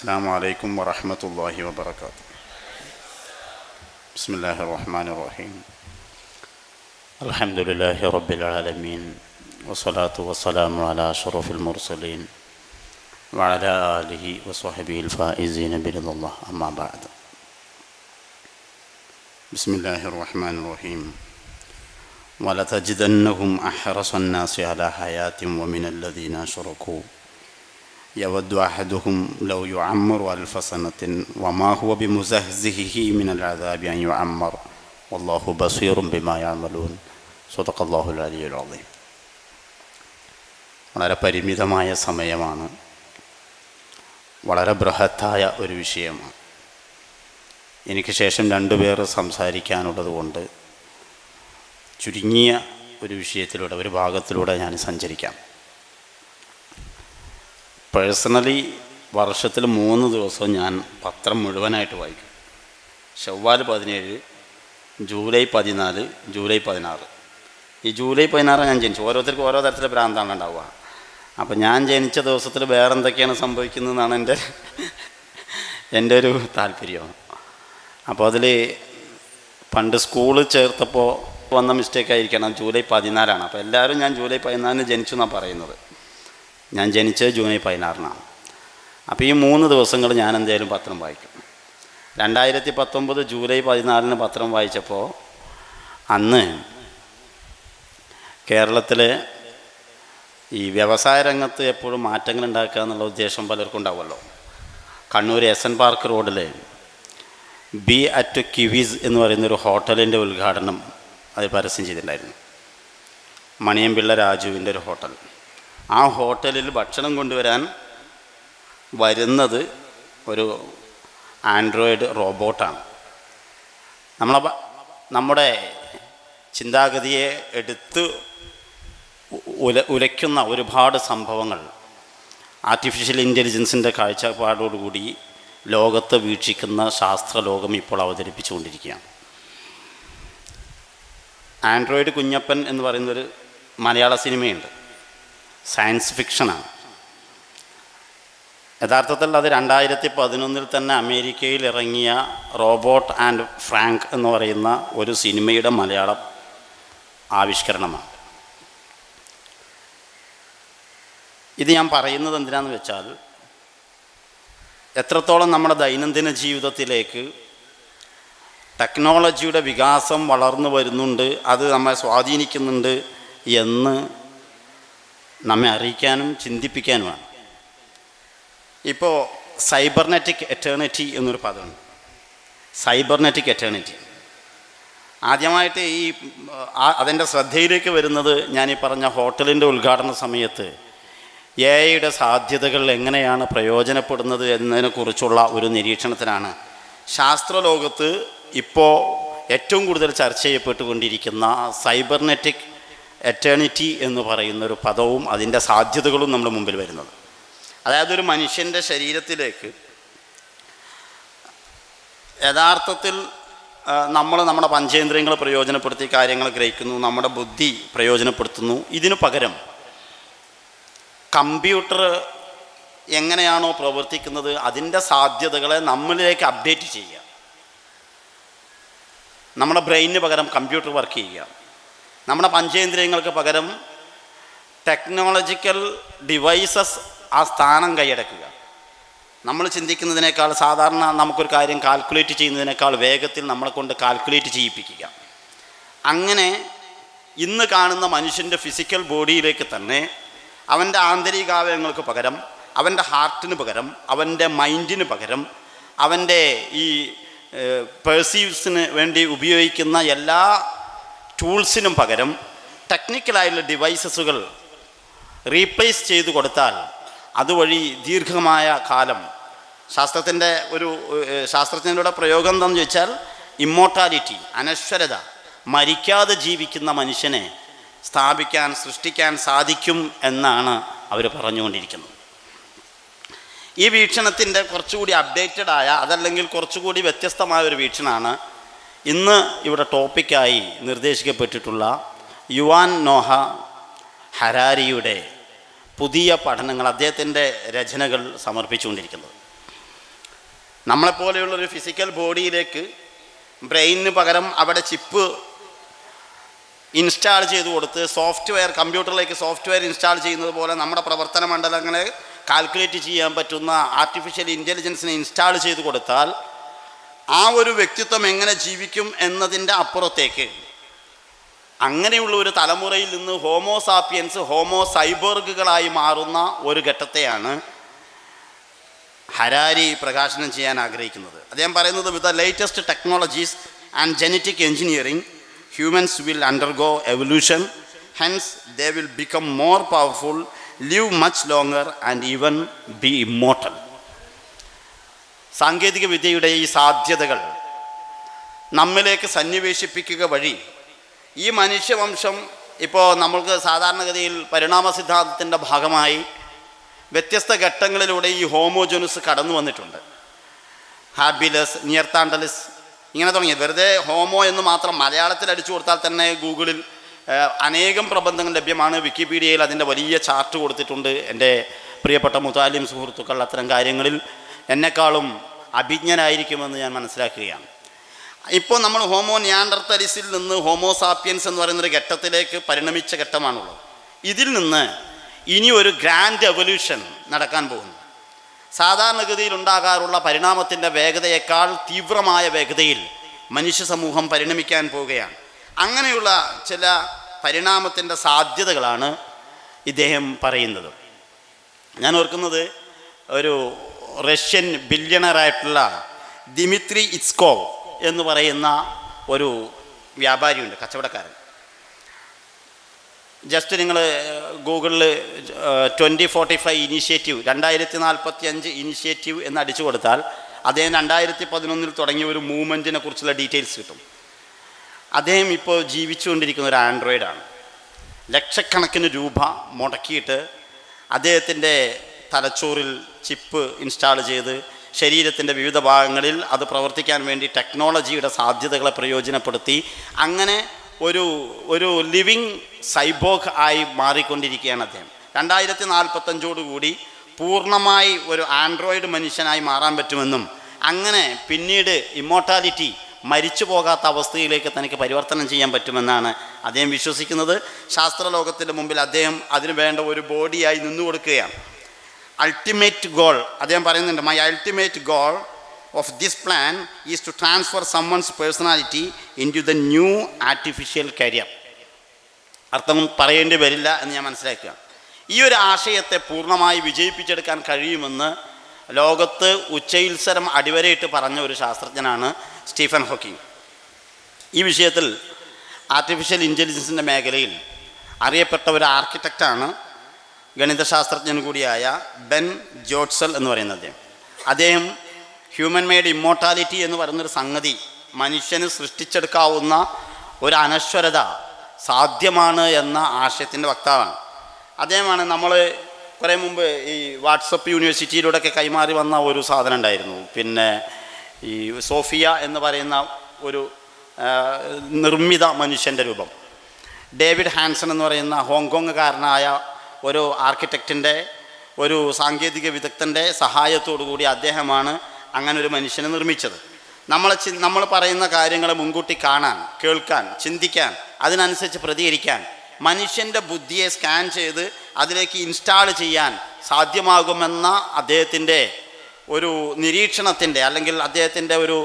السلام عليكم ورحمة الله وبركاته. بسم الله الرحمن الرحيم. الحمد لله رب العالمين والصلاة والسلام على أشرف المرسلين وعلى آله وصحبه الفائزين برضا الله أما بعد بسم الله الرحمن الرحيم. ولتجدنهم أحرص الناس على حياة ومن الذين أشركوا يود أحدهم لو يعمر ألف سنة وما هو بمزهزهه من العذاب أن يعمر والله بصير بما يعملون صدق الله العلي العظيم വളരെ പരിമിതമായ സമയമാണ് വളരെ ബൃഹത്തായ ഒരു വിഷയമാണ് എനിക്ക് ശേഷം രണ്ടുപേർ സംസാരിക്കാനുള്ളത് കൊണ്ട് ചുരുങ്ങിയ ഒരു വിഷയത്തിലൂടെ ഒരു ഭാഗത്തിലൂടെ ഞാൻ സഞ്ചരിക്കാം പേഴ്സണലി വർഷത്തിൽ മൂന്ന് ദിവസവും ഞാൻ പത്രം മുഴുവനായിട്ട് വായിക്കും. ചൊവ്വാൽ പതിനേഴ് ജൂലൈ പതിനാല് ജൂലൈ പതിനാറ്. ഈ ജൂലൈ പതിനാറ് ഞാൻ ജനിച്ചു. ഓരോരുത്തർക്കും ഓരോ തരത്തിലെ ഭ്രാന്താണ് ഉണ്ടാവുക. അപ്പം ഞാൻ ജനിച്ച ദിവസത്തിൽ വേറെ എന്തൊക്കെയാണ് സംഭവിക്കുന്നതെന്നാണ് എന്റെ എന്റെ ഒരു താല്പര്യം. അപ്പോൾ അതിൽ പണ്ട് സ്കൂളിൽ ചേർത്തപ്പോൾ വന്ന മിസ്റ്റേക്ക് ആയിരിക്കണം. ജൂലൈ പതിനാലാണ്. അപ്പോൾ എല്ലാവരും ഞാൻ ജൂലൈ പതിനാലിന് ജനിച്ചു എന്നാണ് പറയുന്നത്. ഞാൻ ജനിച്ചത് ജൂലൈ പതിനാറിനാണ്. അപ്പോൾ ഈ മൂന്ന് ദിവസങ്ങൾ ഞാൻ എന്തായാലും പത്രം വായിക്കും. രണ്ടായിരത്തി പത്തൊമ്പത് ജൂലൈ പതിനാലിന് പത്രം വായിച്ചപ്പോൾ അന്ന് കേരളത്തിലെ ഈ വ്യവസായ രംഗത്ത് എപ്പോഴും മാറ്റങ്ങൾ ഉണ്ടാക്കുക എന്നുള്ള ഉദ്ദേശം പലർക്കും ഉണ്ടാവുമല്ലോ. കണ്ണൂർ എസ് എൻ പാർക്ക് റോഡിൽ ബി അറ്റ് കിവീസ് എന്ന് പറയുന്നൊരു ഹോട്ടലിന്റെ ഉദ്ഘാടനം അത് പരസ്യം ചെയ്തിട്ടുണ്ടായിരുന്നു. മണിയമ്പിള്ള രാജുവിന്റെ ഒരു ഹോട്ടൽ. ആ ഹോട്ടലിൽ ഭക്ഷണം കൊണ്ടുവരാൻ വരുന്നത് ഒരു ആൻഡ്രോയിഡ് റോബോട്ടാണ്. നമ്മളെ നമ്മുടെ ചിന്താഗതിയെ എടുത്ത് ഉല ഉലയ്ക്കുന്ന ഒരുപാട് സംഭവങ്ങൾ. ആർട്ടിഫിഷ്യൽ ഇന്റലിജൻസിന്റെ കാഴ്ചപ്പാടോടുകൂടി ലോകത്ത് വീക്ഷിക്കുന്ന ശാസ്ത്രലോകം ഇപ്പോൾ അവതരിപ്പിച്ചുകൊണ്ടിരിക്കുകയാണ്. ആൻഡ്രോയിഡ് കുഞ്ഞപ്പൻ എന്ന് പറയുന്നൊരു മലയാള സിനിമയുണ്ട്. സയൻസ് ഫിക്ഷനാണ് യഥാർത്ഥത്തിൽ അത് രണ്ടായിരത്തി പതിനൊന്നിൽ തന്നെ അമേരിക്കയിൽ ഇറങ്ങിയ റോബോട്ട് ആൻഡ് ഫ്രാങ്ക് എന്ന് പറയുന്ന ഒരു സിനിമയുടെ മലയാളം ആവിഷ്കരണമാണ്. ഇത് ഞാൻ പറയുന്നത് എന്തിനാന്ന് വെച്ചാൽ എത്രത്തോളം നമ്മുടെ ദൈനംദിന ജീവിതത്തിലേക്ക് ടെക്നോളജിയുടെ വികാസം വളർന്നു വരുന്നുണ്ട് അത് നമ്മെ സ്വാധീനിക്കുന്നുണ്ട് എന്ന് നമ്മെ അറിയിക്കാനും ചിന്തിപ്പിക്കാനുമാണ്. ഇപ്പോൾ സൈബർനെറ്റിക് എറ്റേണിറ്റി എന്നൊരു പദമുണ്ട്. Cybernetic eternity. ആദ്യമായിട്ട് ഈ അതിന്റെ ശ്രദ്ധയിലേക്ക് വരുന്നത് ഞാൻ ഈ പറഞ്ഞ ഹോട്ടലിന്റെ ഉദ്ഘാടന സമയത്ത് എ ഐയുടെ സാധ്യതകൾ എങ്ങനെയാണ് പ്രയോജനപ്പെടുന്നത് എന്നതിനെക്കുറിച്ചുള്ള ഒരു നിരീക്ഷണത്തിനാണ് ശാസ്ത്രലോകത്ത് ഇപ്പോൾ ഏറ്റവും കൂടുതൽ ചർച്ച ചെയ്യപ്പെട്ടുകൊണ്ടിരിക്കുന്ന സൈബർനെറ്റിക് എറ്റേണിറ്റി എന്ന് പറയുന്ന ഒരു പദവും അതിന്റെ സാധ്യതകളും നമ്മുടെ മുമ്പിൽ വരുന്നത്. അതായത് ഒരു മനുഷ്യന്റെ ശരീരത്തിലേക്ക് യഥാർത്ഥത്തിൽ നമ്മൾ നമ്മുടെ പഞ്ചേന്ദ്രിയങ്ങൾ പ്രയോജനപ്പെടുത്തി കാര്യങ്ങൾ ഗ്രഹിക്കുന്നു നമ്മുടെ ബുദ്ധി പ്രയോജനപ്പെടുത്തുന്നു. ഇതിനു പകരം കമ്പ്യൂട്ടർ എങ്ങനെയാണോ പ്രവർത്തിക്കുന്നത് അതിന്റെ സാധ്യതകളെ നമ്മളിലേക്ക് അപ്ഡേറ്റ് ചെയ്യുക. നമ്മുടെ ബ്രെയിനിന് പകരം കമ്പ്യൂട്ടർ വർക്ക് ചെയ്യുക. നമ്മുടെ പഞ്ചേന്ദ്രിയങ്ങൾക്ക് പകരം ടെക്നോളജിക്കൽ ഡിവൈസസ് ആ സ്ഥാനം കൈയടക്കുക. നമ്മൾ ചിന്തിക്കുന്നതിനേക്കാൾ സാധാരണ നമുക്കൊരു കാര്യം കാൽക്കുലേറ്റ് ചെയ്യുന്നതിനേക്കാൾ വേഗത്തിൽ നമ്മളെ കൊണ്ട് കാൽക്കുലേറ്റ് ചെയ്യിപ്പിക്കുക. അങ്ങനെ ഇന്ന് കാണുന്ന മനുഷ്യന്റെ ഫിസിക്കൽ ബോഡിയിലേക്ക് തന്നെ അവന്റെ ആന്തരികാവയവങ്ങൾക്ക് പകരം അവന്റെ ഹാർട്ടിന് പകരം അവന്റെ മൈൻഡിന് പകരം അവന്റെ ഈ പേഴ്സീവ്സിന് വേണ്ടി ഉപയോഗിക്കുന്ന എല്ലാ ടൂൾസിനും പകരം ടെക്നിക്കലായുള്ള ഡിവൈസസുകൾ റീപ്ലേസ് ചെയ്തു കൊടുത്താൽ അതുവഴി ദീർഘമായ കാലം ശാസ്ത്രത്തിന്റെ ഒരു ശാസ്ത്രജ്ഞരുടെ പ്രയോഗം എന്താണെന്ന് ചോദിച്ചാൽ ഇമ്മോർട്ടാലിറ്റി അനശ്വരത മരിക്കാതെ ജീവിക്കുന്ന മനുഷ്യനെ സ്ഥാപിക്കാൻ സൃഷ്ടിക്കാൻ സാധിക്കും എന്നാണ് അവർ പറഞ്ഞുകൊണ്ടിരിക്കുന്നത്. ഈ വീക്ഷണത്തിന്റെ കുറച്ചുകൂടി അപ്ഡേറ്റഡ് ആയ അതല്ലെങ്കിൽ കുറച്ചുകൂടി വ്യത്യസ്തമായ ഒരു വീക്ഷണമാണ് ഇന്ന് ഇവിടെ ടോപ്പിക്കായി നിർദ്ദേശിക്കപ്പെട്ടിട്ടുള്ള യുവാൻ നോഹ ഹരാരിയുടെ പുതിയ പഠനങ്ങൾ അദ്ദേഹത്തിന്റെ രചനകൾ സമർപ്പിച്ചുകൊണ്ടിരിക്കുന്നത്. നമ്മളെപ്പോലെയുള്ളൊരു ഫിസിക്കൽ ബോഡിയിലേക്ക് ബ്രെയിനിന് പകരം അവിടെ ചിപ്പ് ഇൻസ്റ്റാൾ ചെയ്ത് കൊടുത്ത് സോഫ്റ്റ്വെയർ കമ്പ്യൂട്ടറിലേക്ക് സോഫ്റ്റ്വെയർ ഇൻസ്റ്റാൾ ചെയ്യുന്നത് പോലെ നമ്മുടെ പ്രവർത്തന മണ്ഡലങ്ങളെ കാൽക്കുലേറ്റ് ചെയ്യാൻ പറ്റുന്ന ആർട്ടിഫിഷ്യൽ ഇന്റലിജൻസിനെ ഇൻസ്റ്റാൾ ചെയ്ത് കൊടുത്താൽ ആ ഒരു വ്യക്തിത്വം എങ്ങനെ ജീവിക്കും എന്നതിന്റെ അപ്പുറത്തേക്ക്. അങ്ങനെയുള്ള ഒരു തലമുറയിൽ നിന്ന് ഹോമോസാപ്പിയൻസ് ഹോമോ സൈബോർഗുകളായി മാറുന്ന ഒരു ഘട്ടത്തെയാണ് ഹരാരി പ്രകാശനം ചെയ്യാൻ ആഗ്രഹിക്കുന്നത്. അദ്ദേഹം പറയുന്നത് with the latest technologies and genetic engineering humans will undergo evolution hence they will become more powerful live much longer and even be immortal സാങ്കേതിക വിദ്യയുടെ ഈ സാധ്യതകൾ നമ്മിലേക്ക് സന്നിവേശിപ്പിക്കുക വഴി ഈ മനുഷ്യവംശം ഇപ്പോൾ നമ്മൾക്ക് സാധാരണഗതിയിൽ പരിണാമ സിദ്ധാന്തത്തിന്റെ ഭാഗമായി വ്യത്യസ്ത ഘട്ടങ്ങളിലൂടെ ഈ ഹോമോജോനസ് കടന്നു വന്നിട്ടുണ്ട്. ഹാബിലസ് നിയർത്താണ്ടലിസ് ഇങ്ങനെ തുടങ്ങി. വെറുതെ ഹോമോ എന്ന് മാത്രം മലയാളത്തിൽ അടിച്ചു കൊടുത്താൽ തന്നെ ഗൂഗിളിൽ അനേകം പ്രബന്ധങ്ങൾ ലഭ്യമാണ്. വിക്കിപീഡിയയിൽ അതിന്റെ വലിയ ചാർട്ട് കൊടുത്തിട്ടുണ്ട് എന്റെ പ്രിയപ്പെട്ട മുതാലിം സുഹൃത്തുക്കൾ അത്തരം കാര്യങ്ങളിൽ. എന്നെക്കാളും അഭിജ്ഞനായിരിക്കുമെന്ന് ഞാൻ മനസ്സിലാക്കുകയാണ്. ഇപ്പോൾ നമ്മൾ ഹോമോ ന്യാണ്ടർത്തലിസിൽ നിന്ന് ഹോമോസാപ്പിയൻസ് എന്ന് പറയുന്നൊരു ഘട്ടത്തിലേക്ക് പരിണമിച്ച ഘട്ടമാണുള്ളത്. ഇതിൽ നിന്ന് ഇനി ഒരു ഗ്രാൻഡ് എവല്യൂഷൻ നടക്കാൻ പോകുന്നു. സാധാരണഗതിയിൽ ഉണ്ടാകാറുള്ള പരിണാമത്തിന്റെ വേഗതയേക്കാൾ തീവ്രമായ വേഗതയിൽ മനുഷ്യ സമൂഹം പരിണമിക്കാൻ പോവുകയാണ്. അങ്ങനെയുള്ള ചില പരിണാമത്തിന്റെ സാധ്യതകളാണ് ഇദ്ദേഹം പറയുന്നത്. ഞാൻ ഓർക്കുന്നത് ഒരു റഷ്യൻ ബില്യണറായിട്ടുള്ള ദിമിത്രി ഇറ്റ്സ്കോവ് എന്ന് പറയുന്ന ഒരു വ്യാപാരിയുണ്ട് കച്ചവടക്കാരൻ. ജസ്റ്റ് നിങ്ങൾ ഗൂഗിളിൽ ട്വന്റി ഫോർട്ടി ഫൈവ് ഇനീഷ്യേറ്റീവ് രണ്ടായിരത്തി നാൽപ്പത്തി അഞ്ച് ഇനീഷ്യേറ്റീവ് എന്ന് അടിച്ചു കൊടുത്താൽ അദ്ദേഹം രണ്ടായിരത്തി പതിനൊന്നിൽ തുടങ്ങിയ ഒരു മൂവ്മെന്റിനെ കുറിച്ചുള്ള ഡീറ്റെയിൽസ് കിട്ടും. അദ്ദേഹം ഇപ്പോൾ ജീവിച്ചുകൊണ്ടിരിക്കുന്ന ഒരു ആൻഡ്രോയിഡാണ് ലക്ഷക്കണക്കിന് രൂപ മുടക്കിയിട്ട് അദ്ദേഹത്തിന്റെ തലച്ചോറിൽ ചിപ്പ് ഇൻസ്റ്റാൾ ചെയ്ത് ശരീരത്തിന്റെ വിവിധ ഭാഗങ്ങളിൽ അത് പ്രവർത്തിക്കാൻ വേണ്ടി ടെക്നോളജിയുടെ സാധ്യതകളെ പ്രയോജനപ്പെടുത്തി. അങ്ങനെ ഒരു ഒരു ലിവിങ് സൈബോഗ് ആയി മാറിക്കൊണ്ടിരിക്കുകയാണ് അദ്ദേഹം. രണ്ടായിരത്തി നാൽപ്പത്തഞ്ചോടുകൂടി പൂർണമായി ഒരു ആൻഡ്രോയിഡ് മനുഷ്യനായി മാറാൻ പറ്റുമെന്നും അങ്ങനെ പിന്നീട് ഇമ്മോർട്ടാലിറ്റി മരിച്ചു പോകാത്ത അവസ്ഥയിലേക്ക് തനിക്ക് പരിവർത്തനം ചെയ്യാൻ പറ്റുമെന്നാണ് അദ്ദേഹം വിശ്വസിക്കുന്നത്. ശാസ്ത്രലോകത്തിന്റെ മുമ്പിൽ അദ്ദേഹം അതിനു വേണ്ട ഒരു ബോഡിയായി നിന്നു കൊടുക്കുകയാണ് അൾട്ടിമേറ്റ് ഗോൾ അദ്ദേഹം പറയുന്നുണ്ട് my ultimate goal of this plan is to transfer someone's personality into the new artificial carrier അർത്ഥം പറയേണ്ടി വരില്ല എന്ന് ഞാൻ മനസ്സിലാക്കുക. ഈ ഒരു ആശയത്തെ പൂർണമായി വിജയിപ്പിച്ചെടുക്കാൻ കഴിയുമെന്ന് ലോകത്ത് ഉച്ചയിത്സരം അടിവരയിട്ട് പറഞ്ഞ ഒരു ശാസ്ത്രജ്ഞനാണ് സ്റ്റീഫൻ ഹോക്കിംഗ്. ഈ വിഷയത്തിൽ ആർട്ടിഫിഷ്യൽ ഇന്റലിജൻസിന്റെ മേഖലയിൽ അറിയപ്പെട്ട ഒരു ആർക്കിടെക്റ്റാണ് ഗണിതശാസ്ത്രജ്ഞൻ കൂടിയായ ബെൻ ജോട്സൽ എന്ന് പറയുന്ന അദ്ദേഹം. അദ്ദേഹം ഹ്യൂമൻ മെയ്ഡ് ഇമ്മോർട്ടാലിറ്റി എന്ന് പറയുന്നൊരു സംഗതി മനുഷ്യന് സൃഷ്ടിച്ചെടുക്കാവുന്ന ഒരു അനശ്വരത സാധ്യമാണ് എന്ന ആശയത്തിന്റെ വക്താവാണ്. അദ്ദേഹമാണ് നമ്മൾ കുറേ മുമ്പ് ഈ വാട്സപ്പ് യൂണിവേഴ്സിറ്റിയിലൂടെയൊക്കെ കൈമാറി വന്ന ഒരു സാധനം ഉണ്ടായിരുന്നു. പിന്നെ ഈ സോഫിയ എന്ന് പറയുന്ന ഒരു നിർമ്മിത മനുഷ്യന്റെ രൂപം. ഡേവിഡ് ഹാൻസൺ എന്ന് പറയുന്ന ഹോങ്കോങ്ങുകാരനായ ഒരു ആർക്കിടെക്റ്റിന്റെ ഒരു സാങ്കേതിക വിദഗ്ധന്റെ കൂടി അദ്ദേഹമാണ് അങ്ങനെ ഒരു മനുഷ്യനെ നിർമ്മിച്ചത്. നമ്മൾ നമ്മൾ പറയുന്ന കാര്യങ്ങളെ മുൻകൂട്ടി കാണാൻ കേൾക്കാൻ ചിന്തിക്കാൻ അതിനനുസരിച്ച് പ്രതികരിക്കാൻ മനുഷ്യന്റെ ബുദ്ധിയെ സ്കാൻ ചെയ്ത് അതിലേക്ക് ഇൻസ്റ്റാൾ ചെയ്യാൻ സാധ്യമാകുമെന്ന അദ്ദേഹത്തിന്റെ ഒരു നിരീക്ഷണത്തിന്റെ അല്ലെങ്കിൽ അദ്ദേഹത്തിന്റെ ഒരു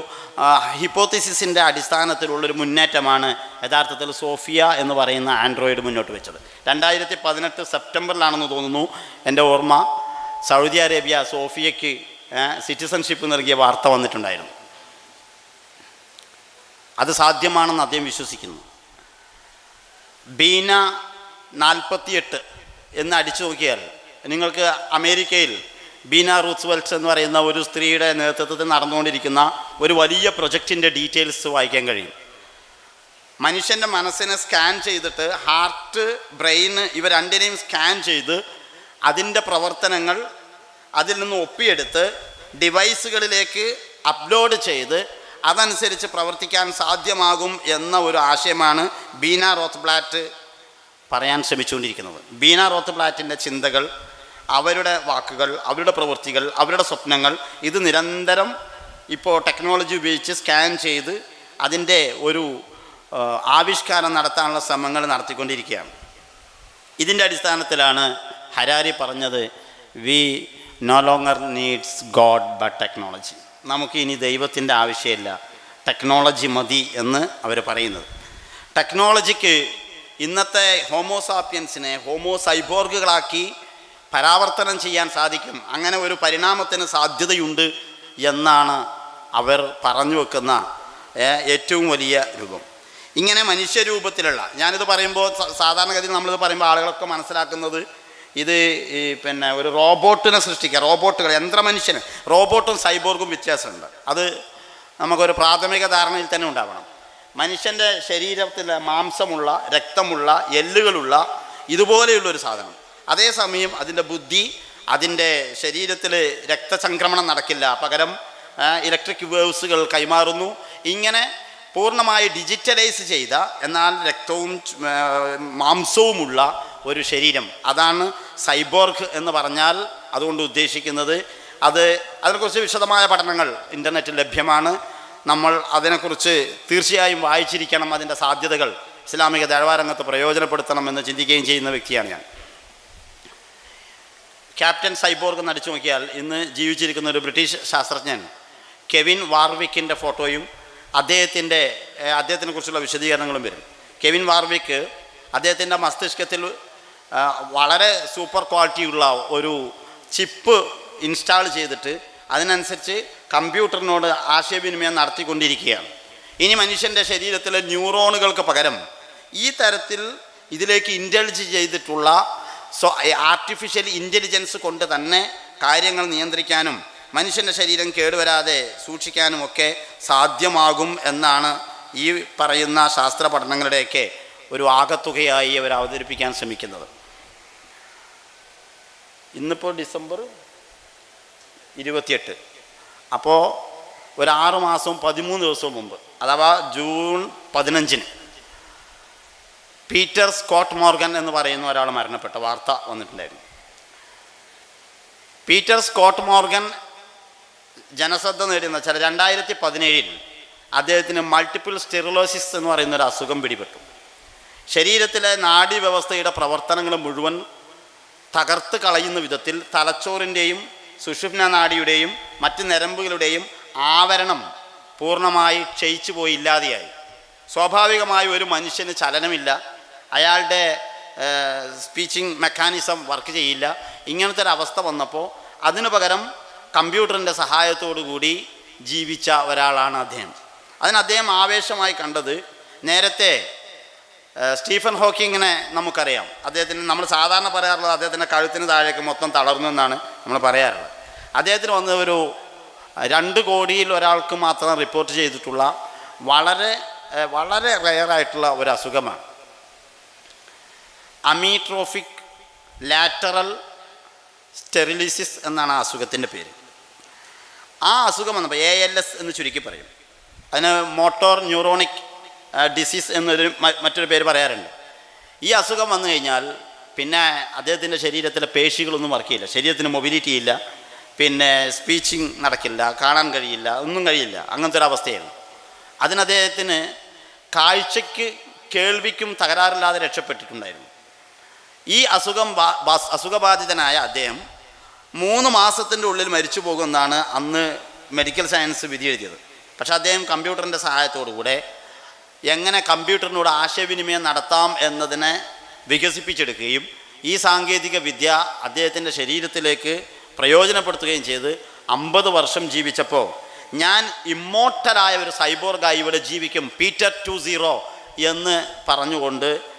ഹിപ്പോത്തിസിസിന്റെ അടിസ്ഥാനത്തിലുള്ളൊരു മുന്നേറ്റമാണ് യഥാർത്ഥത്തിൽ സോഫിയ എന്ന് പറയുന്ന ആൻഡ്രോയിഡ് മുന്നോട്ട് വെച്ചത്. രണ്ടായിരത്തി പതിനെട്ട് സെപ്റ്റംബറിലാണെന്ന് തോന്നുന്നു എന്റെ ഓർമ്മ. സൗദി അറേബ്യ സോഫിയയ്ക്ക് സിറ്റിസൺഷിപ്പ് നൽകിയ വാർത്ത വന്നിട്ടുണ്ടായിരുന്നു. അത് സാധ്യമാണെന്ന് അദ്ദേഹം വിശ്വസിക്കുന്നു. ബീന നാൽപ്പത്തിയെട്ട് എന്ന് അടിച്ചു നോക്കിയാൽ നിങ്ങൾക്ക് അമേരിക്കയിൽ ബീന റൂസ്വെൽസ് എന്ന് പറയുന്ന ഒരു സ്ത്രീയുടെ നേതൃത്വത്തിൽ നടന്നുകൊണ്ടിരിക്കുന്ന ഒരു വലിയ പ്രൊജക്റ്റിന്റെ ഡീറ്റെയിൽസ് വായിക്കാൻ കഴിയും. മനുഷ്യന്റെ മനസ്സിനെ സ്കാൻ ചെയ്തിട്ട് ഹാർട്ട് ബ്രെയിൻ ഇവ രണ്ടിനെയും സ്കാൻ ചെയ്ത് അതിന്റെ പ്രവർത്തനങ്ങൾ അതിൽ നിന്ന് ഒപ്പിയെടുത്ത് ഡിവൈസുകളിലേക്ക് അപ്ലോഡ് ചെയ്ത് അതനുസരിച്ച് പ്രവർത്തിക്കാൻ സാധ്യമാകും എന്ന ഒരു ആശയമാണ് ബീന റോത്ത് ബ്ലാറ്റ് പറയാൻ ശ്രമിച്ചുകൊണ്ടിരിക്കുന്നത്. ബീന റോത്ത് ചിന്തകൾ അവരുടെ വാക്കുകൾ അവരുടെ പ്രവൃത്തികൾ അവരുടെ സ്വപ്നങ്ങൾ ഇത് നിരന്തരം ഇപ്പോൾ ടെക്നോളജി ഉപയോഗിച്ച് സ്കാൻ ചെയ്ത് അതിന്റെ ഒരു ആവിഷ്കാരം നടത്താനുള്ള ശ്രമങ്ങൾ നടത്തിക്കൊണ്ടിരിക്കുകയാണ്. ഇതിന്റെ അടിസ്ഥാനത്തിലാണ് ഹരാരി പറഞ്ഞത് we no longer needs God but technology നമുക്ക് ഇനി ദൈവത്തിന്റെ ആവശ്യമില്ല ടെക്നോളജി മതി എന്ന് അവർ പറയുന്നത്. ടെക്നോളജിക്ക് ഇന്നത്തെ ഹോമോസാപ്പിയൻസിനെ ഹോമോ സൈബോർഗുകളാക്കി പരാവർത്തനം ചെയ്യാൻ സാധിക്കും. അങ്ങനെ ഒരു പരിണാമത്തിന് സാധ്യതയുണ്ട് എന്നാണ് അവർ പറഞ്ഞു വെക്കുന്ന ഏറ്റവും വലിയ രൂപം. ഇങ്ങനെ മനുഷ്യരൂപത്തിലുള്ള ഞാനിത് പറയുമ്പോൾ സാധാരണഗതിയിൽ നമ്മളിത് പറയുമ്പോൾ ആളുകളൊക്കെ മനസ്സിലാക്കുന്നത് ഇത് ഈ പിന്നെ ഒരു റോബോട്ടിനെ സൃഷ്ടിക്കുക റോബോട്ടുകൾ യന്ത്രമനുഷ്യന് റോബോട്ടും സൈബോർഗും വ്യത്യാസമുണ്ട്. അത് നമുക്കൊരു പ്രാഥമിക ധാരണയിൽ തന്നെ ഉണ്ടാവണം. മനുഷ്യന്റെ ശരീരത്തിൽ മാംസമുള്ള രക്തമുള്ള എല്ലുകളുള്ള ഇതുപോലെയുള്ളൊരു സാധനം. അതേസമയം അതിന്റെ ബുദ്ധി അതിന്റെ ശരീരത്തിൽ രക്തചംക്രമണം നടക്കില്ല. പകരം ഇലക്ട്രിക് വേവ്സുകൾ കൈമാറുന്നു. ഇങ്ങനെ പൂർണമായി ഡിജിറ്റലൈസ് ചെയ്ത എന്നാൽ രക്തവും മാംസവുമുള്ള ഒരു ശരീരം. അതാണ് സൈബോർഗ് എന്ന് പറഞ്ഞാൽ അതുകൊണ്ട് ഉദ്ദേശിക്കുന്നത്. അത് അതിനെക്കുറിച്ച് വിശദമായ പഠനങ്ങൾ ഇന്റർനെറ്റിൽ ലഭ്യമാണ്. നമ്മൾ അതിനെക്കുറിച്ച് തീർച്ചയായും വായിച്ചിരിക്കണം അതിന്റെ സാധ്യതകൾ. ഇസ്ലാമിക ദഴവാരംഗത്ത് പ്രയോജനപ്പെടുത്തണം എന്ന് ചിന്തിക്കുകയും ചെയ്യുന്ന വ്യക്തിയാണ് ഞാൻ. ക്യാപ്റ്റൻ സൈബോർഗ് നടിച്ചു നോക്കിയാൽ ഇന്ന് ജീവിച്ചിരിക്കുന്ന ഒരു ബ്രിട്ടീഷ് ശാസ്ത്രജ്ഞൻ കെവിൻ വാർവിക്കിന്റെ ഫോട്ടോയും അദ്ദേഹത്തിന്റെ അദ്ദേഹത്തിനെ കുറിച്ചുള്ള വിശദീകരണങ്ങളും വരും. കെവിൻ വാർവിക്ക് അദ്ദേഹത്തിന്റെ മസ്തിഷ്കത്തിൽ വളരെ സൂപ്പർ ക്വാളിറ്റിയുള്ള ഒരു ചിപ്പ് ഇൻസ്റ്റാൾ ചെയ്തിട്ട് അതിനനുസരിച്ച് കമ്പ്യൂട്ടറിനോട് ആശയവിനിമയം നടത്തിക്കൊണ്ടിരിക്കുകയാണ്. ഇനി മനുഷ്യന്റെ ശരീരത്തിലെ ന്യൂറോണുകൾക്ക് പകരം ഈ തരത്തിൽ ഇതിലേക്ക് ഇന്റലിജ് ചെയ്തിട്ടുള്ള സോ ആർട്ടിഫിഷ്യൽ ഇന്റലിജൻസ് കൊണ്ട് തന്നെ കാര്യങ്ങൾ നിയന്ത്രിക്കാനും മനുഷ്യന്റെ ശരീരം കേടുവരാതെ സൂക്ഷിക്കാനും ഒക്കെ സാധ്യമാകും എന്നാണ് ഈ പറയുന്ന ശാസ്ത്ര പഠനങ്ങളുടെയൊക്കെ ഒരു ആകത്തുകയായി അവർ അവതരിപ്പിക്കാൻ ശ്രമിക്കുന്നത്. ഇന്നിപ്പോൾ ഡിസംബർ ഇരുപത്തിയെട്ട്. അപ്പോൾ ഒരു ആറ് മാസവും പതിമൂന്ന് ദിവസവും മുമ്പ് അഥവാ ജൂൺ പതിനഞ്ചിന്. പീറ്റർ സ്കോട്ട് മോർഗൻ എന്ന് പറയുന്ന ഒരാൾ മരണപ്പെട്ട വാർത്ത വന്നിട്ടുണ്ടായിരുന്നു. പീറ്റർ സ്കോട്ട് മോർഗൻ ജനശ്രദ്ധ നേടിയെന്ന് വെച്ചാൽ രണ്ടായിരത്തി പതിനേഴിൽ അദ്ദേഹത്തിന് മൾട്ടിപ്പിൾ സ്റ്റെറിലോസിസ് എന്ന് പറയുന്ന ഒരു അസുഖം പിടിപെട്ടു. ശരീരത്തിലെ നാഡീവ്യവസ്ഥയുടെ പ്രവർത്തനങ്ങൾ മുഴുവൻ തകർത്ത് കളയുന്ന വിധത്തിൽ തലച്ചോറിന്റെയും സുഷുപ്ന നാഡിയുടെയും മറ്റ് ഞരമ്പുകളുടെയും ആവരണം പൂർണമായി ക്ഷയിച്ചു പോയി ഇല്ലാതെയായി. സ്വാഭാവികമായി ഒരു മനുഷ്യന് ചലനമില്ല. അയാളുടെ സ്പീച്ചിങ് മെക്കാനിസം വർക്ക് ചെയ്യില്ല. ഇങ്ങനത്തെ ഒരു അവസ്ഥ വന്നപ്പോൾ അതിനു പകരം കമ്പ്യൂട്ടറിന്റെ കൂടി ജീവിച്ച ഒരാളാണ് അദ്ദേഹം. അതിന് അദ്ദേഹം ആവേശമായി കണ്ടത് നേരത്തെ സ്റ്റീഫൻ ഹോക്കിങ്ങിനെ നമുക്കറിയാം. അദ്ദേഹത്തിന് നമ്മൾ സാധാരണ പറയാറുള്ളത് അദ്ദേഹത്തിന്റെ കഴുത്തിന് താഴേക്ക് മൊത്തം തളർന്നു എന്നാണ് നമ്മൾ പറയാറുള്ളത്. അദ്ദേഹത്തിന് വന്ന ഒരു രണ്ട് കോടിയിൽ ഒരാൾക്ക് മാത്രം റിപ്പോർട്ട് ചെയ്തിട്ടുള്ള വളരെ വളരെ റയറായിട്ടുള്ള ഒരു അസുഖമാണ്. അമീട്രോഫിക് ലാറ്ററൽ സ്റ്റെറിലിസിസ് എന്നാണ് ആ അസുഖത്തിന്റെ പേര്. ആ അസുഖം വന്നപ്പോൾ എ എൽ എസ് എന്ന് ചുരുക്കി പറയും. അതിന് മോട്ടോർ ന്യൂറോണിക് ഡിസീസ് എന്നൊരു മറ്റൊരു പേര് പറയാറുണ്ട്. ഈ അസുഖം വന്നു കഴിഞ്ഞാൽ പിന്നെ അദ്ദേഹത്തിന്റെ ശരീരത്തിലെ പേശികളൊന്നും വർക്ക് ചെയ്യില്ല ശരീരത്തിന് മൊബിലിറ്റി ഇല്ല. പിന്നെ സ്പീച്ചിങ് നടക്കില്ല. കാണാൻ കഴിയില്ല. ഒന്നും കഴിയില്ല. അങ്ങനത്തെ ഒരു അവസ്ഥയാണ്. അതിന് അദ്ദേഹത്തിന് കാഴ്ചയ്ക്ക് കേൾവിക്കും തകരാറില്ലാതെ രക്ഷപ്പെട്ടിട്ടുണ്ടായിരുന്നു. ഈ അസുഖം അസുഖബാധിതനായ അദ്ദേഹം മൂന്ന് മാസത്തിന്റെ ഉള്ളിൽ മരിച്ചു പോകുമെന്നാണ് അന്ന് മെഡിക്കൽ സയൻസ് വിധി എഴുതിയത്. പക്ഷേ അദ്ദേഹം കമ്പ്യൂട്ടറിന്റെ സഹായത്തോടുകൂടെ എങ്ങനെ കമ്പ്യൂട്ടറിനോട് ആശയവിനിമയം നടത്താം എന്നതിനെ വികസിപ്പിച്ചെടുക്കുകയും ഈ സാങ്കേതിക വിദ്യ അദ്ദേഹത്തിന്റെ ശരീരത്തിലേക്ക് പ്രയോജനപ്പെടുത്തുകയും ചെയ്ത് അമ്പത് വർഷം ജീവിച്ചപ്പോൾ ഞാൻ ഇമ്മോട്ടലായ ഒരു സൈബോർഗായി ഇവിടെ ജീവിക്കും പീറ്റർ ടു സീറോ എന്ന് പറഞ്ഞുകൊണ്ട്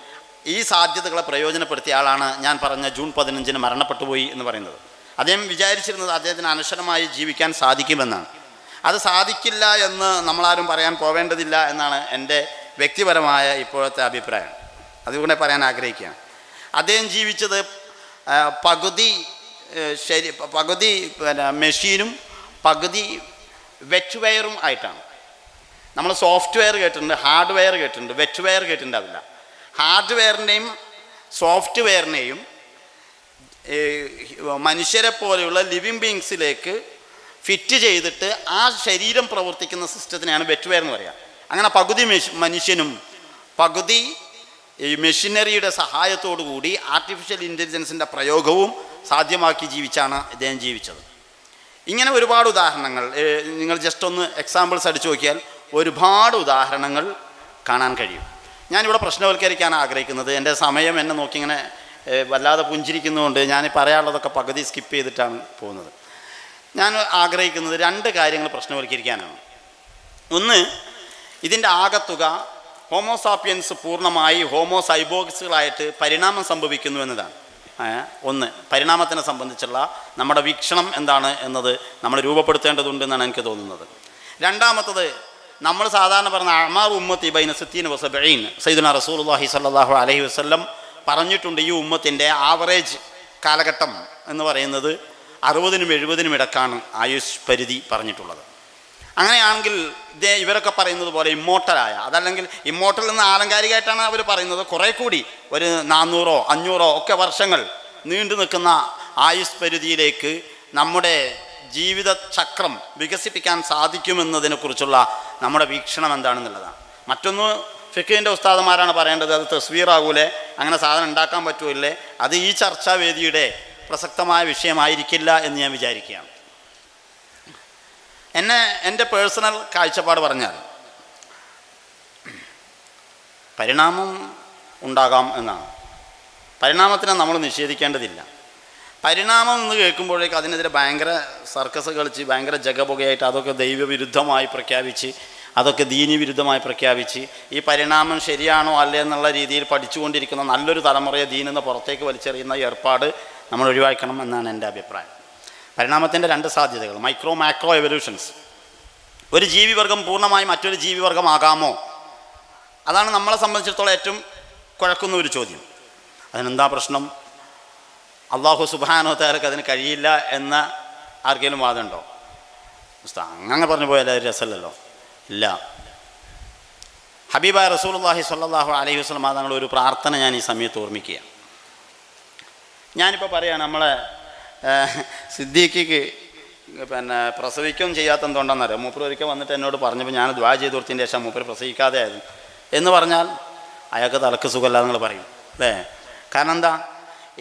ഈ സാധ്യതകളെ പ്രയോജനപ്പെടുത്തിയ ആളാണ് ഞാൻ പറഞ്ഞ ജൂൺ പതിനഞ്ചിന് മരണപ്പെട്ടു പോയി എന്ന് പറയുന്നത്. അദ്ദേഹം വിചാരിച്ചിരുന്നത് അദ്ദേഹത്തിന് അനശ്വരമായി ജീവിക്കാൻ സാധിക്കുമെന്നാണ്. അത് സാധിക്കില്ല എന്ന് നമ്മളാരും പറയാൻ പോവേണ്ടതില്ല എന്നാണ് എന്റെ വ്യക്തിപരമായ ഇപ്പോഴത്തെ അഭിപ്രായം. അതുകൊണ്ട് പറയാൻ ആഗ്രഹിക്കുകയാണ്. അദ്ദേഹം ജീവിച്ചത് പകുതി ശരി പകുതി പിന്നെ മെഷീനും പകുതി വെറ്റ് ആയിട്ടാണ്. നമ്മൾ സോഫ്റ്റ്വെയർ കേട്ടിട്ടുണ്ട് ഹാർഡ്വെയർ കേട്ടിട്ടുണ്ട് വെറ്റ് കേട്ടിട്ടുണ്ടാവില്ല. ഹാർഡ്വെയറിനെയും സോഫ്റ്റ്വെയറിനെയും മനുഷ്യരെ പോലെയുള്ള ലിവിങ് ബീങ്സിലേക്ക് ഫിറ്റ് ചെയ്തിട്ട് ആ ശരീരം പ്രവർത്തിക്കുന്ന സിസ്റ്റത്തിനെയാണ് വെറ്റ്വെയർ എന്ന് പറയുക അങ്ങനെ പകുതി മനുഷ്യനും പകുതി ഈ മെഷീനറിയുടെ സഹായത്തോടു കൂടി ആർട്ടിഫിഷ്യൽ ഇന്റലിജൻസിന്റെ പ്രയോഗവും സാധ്യമാക്കി ജീവിച്ചാണ് ഇദ്ദേഹം ജീവിച്ചത്. ഇങ്ങനെ ഒരുപാട് ഉദാഹരണങ്ങൾ നിങ്ങൾ ജസ്റ്റ് ഒന്ന് എക്സാമ്പിൾസ് അടിച്ചു നോക്കിയാൽ ഒരുപാട് ഉദാഹരണങ്ങൾ കാണാൻ കഴിയും. ഞാനിവിടെ പ്രശ്നവൽക്കരിക്കാൻ ആഗ്രഹിക്കുന്നത്. എന്റെ സമയം എന്നെ നോക്കി ഇങ്ങനെ വല്ലാതെ പുഞ്ചിരിക്കുന്നതുകൊണ്ട് ഞാൻ പറയാനുള്ളതൊക്കെ പകുതി സ്കിപ്പ് ചെയ്തിട്ടാണ് പോകുന്നത്. ഞാൻ ആഗ്രഹിക്കുന്നത് രണ്ട് കാര്യങ്ങൾ പ്രശ്നവൽക്കരിക്കാനാണ്. ഒന്ന് ഇതിന്റെ ആകത്തുക ഹോമോസാപ്പിയൻസ് പൂർണമായി ഹോമോസൈബോക്സുകളായിട്ട് പരിണാമം സംഭവിക്കുന്നു എന്നതാണ്. ഒന്ന് പരിണാമത്തിനെ സംബന്ധിച്ചുള്ള നമ്മുടെ വീക്ഷണം എന്താണ് എന്നത് നമ്മൾ രൂപപ്പെടുത്തേണ്ടതുണ്ട് എന്നാണ് എനിക്ക് തോന്നുന്നത്. രണ്ടാമത്തത് നമ്മൾ സാധാരണ പറഞ്ഞ അമാർ ഉമ്മത്തി ബൈന സിത്തീൻ വസബീൻ സൈദുന റസൂലുള്ളാഹി സ്വല്ലല്ലാഹു അലഹി വസല്ലം പറഞ്ഞിട്ടുണ്ട് ഈ ഉമ്മത്തിന്റെ ആവറേജ് കാലഘട്ടം എന്ന് പറയുന്നത് അറുപതിനും എഴുപതിനും ഇടക്കാണ് ആയുഷ് പരിധി പറഞ്ഞിട്ടുള്ളത്. അങ്ങനെയാണെങ്കിൽ ഇതേ ഇവരൊക്കെ പറയുന്നത് പോലെ ഇമ്മോട്ടലായ അതല്ലെങ്കിൽ ഇമ്മോട്ടൽ എന്ന് ആലങ്കാരികമായിട്ടാണ് അവർ പറയുന്നത്. കുറേ കൂടി ഒരു നാനൂറോ അഞ്ഞൂറോ ഒക്കെ വർഷങ്ങൾ നീണ്ടു നിൽക്കുന്ന ആയുസ് പരിധിയിലേക്ക് നമ്മുടെ ജീവിത ചക്രം വികസിപ്പിക്കാൻ സാധിക്കുമെന്നതിനെക്കുറിച്ചുള്ള നമ്മുടെ വീക്ഷണം എന്താണെന്നുള്ളതാണ്. മറ്റൊന്ന് ഫിഖിന്റെ ഉസ്താദന്മാരാണ് പറയേണ്ടത് അത് തസ്വീറാകൂലേ അങ്ങനെ സാധനം ഉണ്ടാക്കാൻ പറ്റുമല്ലേ അത് ഈ ചർച്ചാവേദിയുടെ പ്രസക്തമായ വിഷയമായിരിക്കില്ല എന്ന് ഞാൻ വിചാരിക്കുകയാണ്. എന്നെ എന്റെ പേഴ്സണൽ കാഴ്ചപ്പാട് പറഞ്ഞാൽ പരിണാമം ഉണ്ടാകാം എന്നാണ്. പരിണാമത്തിനെ നമ്മൾ നിഷേധിക്കേണ്ടതില്ല. പരിണാമം എന്ന് കേൾക്കുമ്പോഴേക്ക് അതിനെതിരെ ഭയങ്കര സർക്കസ് കളിച്ച് ഭയങ്കര ജഗപുകയായിട്ട് അതൊക്കെ ദൈവവിരുദ്ധമായി പ്രഖ്യാപിച്ച് അതൊക്കെ ദീനി വിരുദ്ധമായി പ്രഖ്യാപിച്ച് ഈ പരിണാമം ശരിയാണോ അല്ലേ എന്നുള്ള രീതിയിൽ പഠിച്ചുകൊണ്ടിരിക്കുന്ന നല്ലൊരു തലമുറയെ ദീനെന്ന് പുറത്തേക്ക് വലിച്ചെറിയുന്ന ഏർപ്പാട് നമ്മൾ ഒഴിവാക്കണം എന്നാണ് എന്റെ അഭിപ്രായം. പരിണാമത്തിന്റെ രണ്ട് സാധ്യതകൾ മൈക്രോ മാക്രോ എവല്യൂഷൻസ്. ഒരു ജീവിവർഗം പൂർണമായി മറ്റൊരു ജീവിവർഗമാകാമോ? അതാണ് നമ്മളെ സംബന്ധിച്ചിടത്തോളം ഏറ്റവും കുഴക്കുന്ന ഒരു ചോദ്യം. അതിനെന്താ പ്രശ്നം? അള്ളാഹു സുബാനോ തേർക്ക് അതിന് കഴിയില്ല എന്ന ആർക്കെങ്കിലും വാദമുണ്ടോ? അങ്ങനെ പറഞ്ഞു പോയാൽ അത് രസമല്ലല്ലോ. ഇല്ല. ഹബീബ റസൂലുള്ളാഹി സ്വല്ലല്ലാഹു അലൈഹി വസ്ലം തങ്ങളുടെ ഒരു പ്രാർത്ഥന ഞാൻ ഈ സമയത്ത് ഓർമ്മിക്കുക. ഞാനിപ്പോൾ പറയാം നമ്മളെ സിദ്ദീഖിക്ക് പിന്നെ പ്രസവിക്കുകയും ചെയ്യാത്ത എന്തുകൊണ്ടെന്നറിയാം? മൂപ്പർ ഒരിക്കൽ വന്നിട്ട് എന്നോട് പറഞ്ഞപ്പോൾ ഞാൻ ദ്വാ ചെയ്ത് കൊടുത്തതിന്റെ ശേഷം മൂപ്പർ പ്രസവിക്കാതെ ആയിരുന്നു എന്ന് പറഞ്ഞാൽ അയാൾക്ക് തലക്ക് സുഖമല്ല നിങ്ങൾ പറയും. അല്ലേ? കാരണം എന്താ?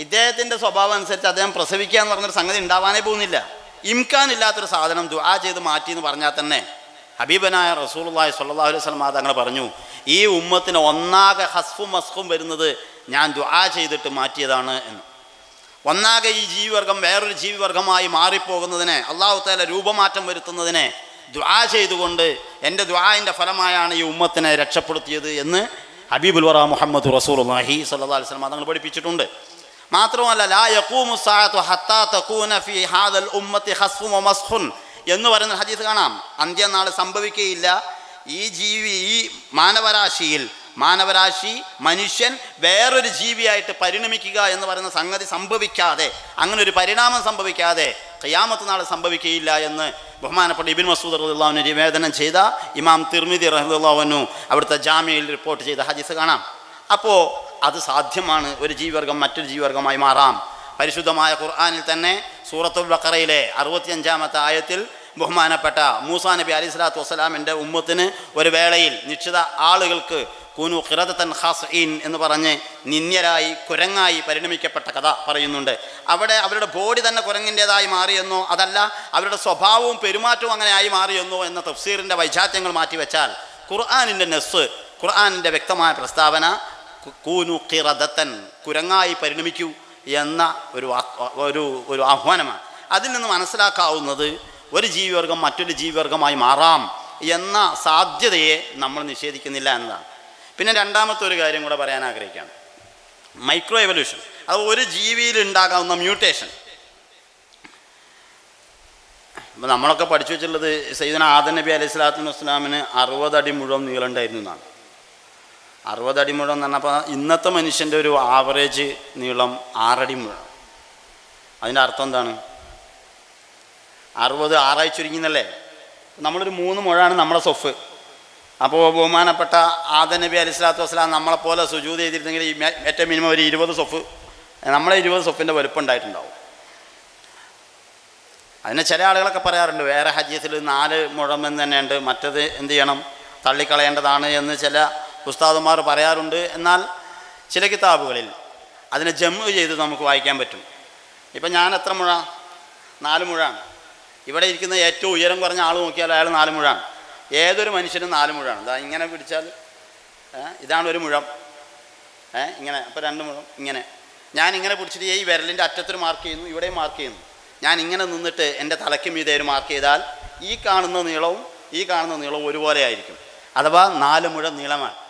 ഇദ്ദേഹത്തിന്റെ സ്വഭാവം അനുസരിച്ച് അദ്ദേഹം പ്രസവിക്കുക എന്ന് പറഞ്ഞൊരു സംഗതി ഉണ്ടാവാനേ പോകുന്നില്ല. ഇംകാൻ ഇല്ലാത്തൊരു സാധനം ദുആ ചെയ്ത് മാറ്റി എന്ന് പറഞ്ഞാൽ തന്നെ ഹബീബനായ റസൂലുള്ളാഹി സ്വല്ലല്ലാഹു അലൈഹി വസല്ലം തങ്ങൾ പറഞ്ഞു ഈ ഉമ്മത്തിന് ഒന്നാകെ ഹസ്ഫും മസ്ഫും വരുന്നത് ഞാൻ ദുആ ചെയ്തിട്ട് മാറ്റിയതാണ് എന്ന്. ഒന്നാകെ ഈ ജീവിവർഗം വേറൊരു ജീവിവർഗമായി മാറിപ്പോകുന്നതിനെ അള്ളാഹു താല രൂപമാറ്റം വരുത്തുന്നതിനെ ദ്വാ ചെയ്തുകൊണ്ട് എന്റെ ദ്വാന്റെ ഫലമായാണ് ഈ ഉമ്മത്തിനെ രക്ഷപ്പെടുത്തിയത് എന്ന് ഹബീബുൽ വറ മുഹമ്മദ് റസൂലുള്ളാഹി സ്വല്ലല്ലാഹു അലൈഹി വസല്ലം തങ്ങൾ പഠിപ്പിച്ചിട്ടുണ്ട്. മാത്രമല്ല ലാ യക്കൂമു സാത്തു ഹത്താ തകൂന ഫീ ഹാദൽ ഉമ്മത്തി ഹസ്ഫും വമസ്ഖുൻ എന്ന് പറയുന്ന ഹദീസ് കാണാം. അന്ത്യനാൾ സംഭവിക്കുകയില്ല. ഈ ജീവി ഈ മാനവരാശിയിൽ മാനവരാശി മനുഷ്യൻ വേറൊരു ജീവിയായിട്ട് പരിണമിക്കുക എന്ന് പറയുന്ന സംഗതി സംഭവിക്കാതെ അങ്ങനെ ഒരു പരിണാമം സംഭവിക്കാതെ കയ്യാമത്ത് നാൾ സംഭവിക്കുകയില്ല എന്ന് ബഹുമാനപ്പെട്ട ഇബിൻ മസൂദ് റഹ്ലാവിന് നിവേദനം ചെയ്ത ഇമാം തിർമിതി റഹ്ലാവനു അവിടുത്തെ ജാമ്യയിൽ റിപ്പോർട്ട് ചെയ്ത ഹദീസ് കാണാം. അപ്പോൾ അത് സാധ്യമാണ് ഒരു ജീവിവർഗം മറ്റൊരു ജീവിവർഗമായി മാറാം. പരിശുദ്ധമായ ഖുർആാനിൽ തന്നെ സൂറത്തുൽ ബക്കറയിലെ അറുപത്തിയഞ്ചാമത്തെ ആയത്തിൽ ബഹുമാനപ്പെട്ട മൂസാ നബി അലി സ്വലാത്തു വസ്സലാമിന്റെ ഉമ്മത്തിന് ഒരു വേളയിൽ നിശ്ചിത ആളുകൾക്ക് കുനു ഖിറദത്തൻ ഖാസ്ഈൻ എന്ന് പറഞ്ഞ് നിന്യരായി കുരങ്ങായി പരിണമിക്കപ്പെട്ട കഥ പറയുന്നുണ്ട്. അവിടെ അവരുടെ ബോഡി തന്നെ കുരങ്ങിന്റെതായി മാറിയെന്നോ അതല്ല അവരുടെ സ്വഭാവവും പെരുമാറ്റവും അങ്ങനെ ആയി മാറിയെന്നോ എന്ന തഫ്സീറിന്റെ വൈചാത്യങ്ങൾ മാറ്റിവെച്ചാൽ ഖുർആാനിന്റെ നെസ് ഖുർആാനിന്റെ വ്യക്തമായ പ്രസ്താവന കൂനു കിറദത്തൻ കുരങ്ങായി പരിണമിക്കൂ എന്ന ഒരു ഒരു ഒരു ആഹ്വാനമാണ്. അതിൽ നിന്ന് മനസ്സിലാക്കാവുന്നത് ഒരു ജീവിവർഗം മറ്റൊരു ജീവിവർഗമായി മാറാം എന്ന സാധ്യതയെ നമ്മൾ നിഷേധിക്കുന്നില്ല എന്നതാണ്. പിന്നെ രണ്ടാമത്തെ ഒരു കാര്യം കൂടെ പറയാൻ ആഗ്രഹിക്കുകയാണ്. മൈക്രോ എവല്യൂഷൻ അത് ഒരു ജീവിയിൽ ഉണ്ടാകാവുന്ന മ്യൂട്ടേഷൻ ഇപ്പം നമ്മളൊക്കെ പഠിച്ചു വെച്ചിട്ടുള്ളത് സൈദന ആദൻ നബി അലൈഹി സ്വലാത്തു വസ്സലാമിന് അറുപതടി മുഴുവൻ നീളമുണ്ടായിരുന്നു എന്നാണ്. അറുപതടി മുഴം എന്ന് പറഞ്ഞപ്പോൾ ഇന്നത്തെ മനുഷ്യന്റെ ഒരു ആവറേജ് നീളം ആറടി മുഴം അതിന്റെ അർത്ഥം എന്താണ്? അറുപത് ആറായി ചുരുങ്ങുന്നല്ലേ? നമ്മളൊരു മൂന്ന് മുഴാണ് നമ്മളെ സൊഫ് അപ്പോൾ ബഹുമാനപ്പെട്ട ആദ നബി അലി സ്വലാത്തു വസ്സലാം നമ്മളെപ്പോലെ സുജൂത് ചെയ്തിരുന്നെങ്കിൽ ഏറ്റവും മിനിമം ഒരു ഇരുപത് സൊഫ് നമ്മളെ ഇരുപത് സൊഫിന്റെ വലുപ്പം ഉണ്ടായിട്ടുണ്ടാവും അതിനെ ചില ആളുകളൊക്കെ പറയാറുണ്ട് വേറെ ഹജ്യത്തിൽ നാല് മുഴം എന്ന് തന്നെയുണ്ട് മറ്റത് എന്ത് ചെയ്യണം? തള്ളിക്കളയേണ്ടതാണ് എന്ന് ചില ഉസ്താദുമാർ പറയാറുണ്ട്. എന്നാൽ ചില കിതാബുകളിൽ അതിനെ ജമ്മു ചെയ്ത് നമുക്ക് വായിക്കാൻ പറ്റും. ഇപ്പം ഞാൻ എത്ര മുഴ? നാല് മുഴാണ്. ഇവിടെ ഇരിക്കുന്ന ഏറ്റവും ഉയരം കുറഞ്ഞ ആൾ നോക്കിയാൽ അയാൾ നാല് മുഴാണ്. ഏതൊരു മനുഷ്യനും നാല് മുഴാണ്. ഇതാ ഇങ്ങനെ പിടിച്ചാൽ ഇതാണ് ഒരു മുഴം. ഇങ്ങനെ. അപ്പോൾ രണ്ട് മുഴം ഇങ്ങനെ. ഞാൻ ഇങ്ങനെ പിടിച്ചിട്ട് ഈ വിരലിന്റെ അറ്റത്തൊരു മാർക്ക് ചെയ്യുന്നു ഇവിടെയും മാർക്ക് ചെയ്യുന്നു. ഞാൻ ഇങ്ങനെ നിന്നിട്ട് എന്റെ തലയ്ക്ക് മീതെ ഒരു മാർക്ക് ചെയ്താൽ ഈ കാണുന്ന നീളവും ഈ കാണുന്ന നീളവും ഒരുപോലെ ആയിരിക്കും. അഥവാ നാല് മുഴം നീളമാണ്.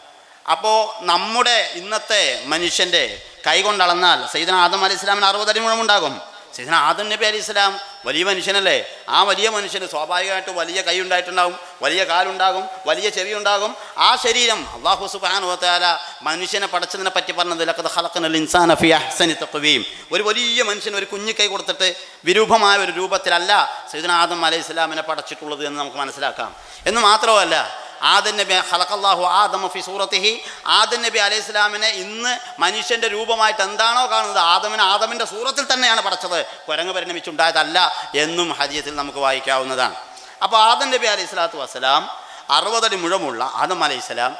അപ്പോൾ നമ്മുടെ ഇന്നത്തെ മനുഷ്യന്റെ കൈ കൊണ്ടളന്നാൽ സയ്യിദന ആദം അലി ഇസ്ലാമിന് അറുപതടി മുഴം ഉണ്ടാകും സയ്യിദന ആദം നബി അലി ഇസ്ലാം വലിയ മനുഷ്യനല്ലേ? ആ വലിയ മനുഷ്യന് സ്വാഭാവികമായിട്ട് വലിയ കൈ ഉണ്ടായിട്ടുണ്ടാകും വലിയ കാലുണ്ടാകും വലിയ ചെവി ഉണ്ടാകും. ആ ശരീരം അള്ളാഹു സുബാനുവത്താല മനുഷ്യനെ പടച്ചതിനെ പറ്റി പറഞ്ഞത് ഇൻസാൻ അഫി അഹ്സനി തക്കുകയും ഒരു വലിയ മനുഷ്യന് ഒരു കുഞ്ഞു കൈ കൊടുത്തിട്ട് വിരൂപമായ ഒരു രൂപത്തിലല്ല സൈദന ആദം അലൈഹി ഇസ്ലാമിനെ പടച്ചിട്ടുള്ളത് എന്ന് നമുക്ക് മനസ്സിലാക്കാം. എന്ന് മാത്രമല്ല ആദൻ നബി ഹലക്കല്ലാഹു ആദമ ഫി സൂറത്തിഹി. ആദൻ നബി അലൈഹി ഇസ്ലാമിനെ ഇന്ന് മനുഷ്യന്റെ രൂപമായിട്ട് എന്താണോ കാണുന്നത് ആദമിനെ ആദമിന്റെ സൂറത്തിൽ തന്നെയാണ് പടച്ചത്. കുരങ്ങ് പരിണമിച്ചുണ്ടായതല്ല എന്നും ഹരിയത്തിൽ നമുക്ക് വായിക്കാവുന്നതാണ്. അപ്പോൾ ആദൻ നബി അലൈഹി സ്വലാത്തു വസ്സലാം അറുപതടി മുഴമുള്ള ആദം അലൈഹി സ്വലാം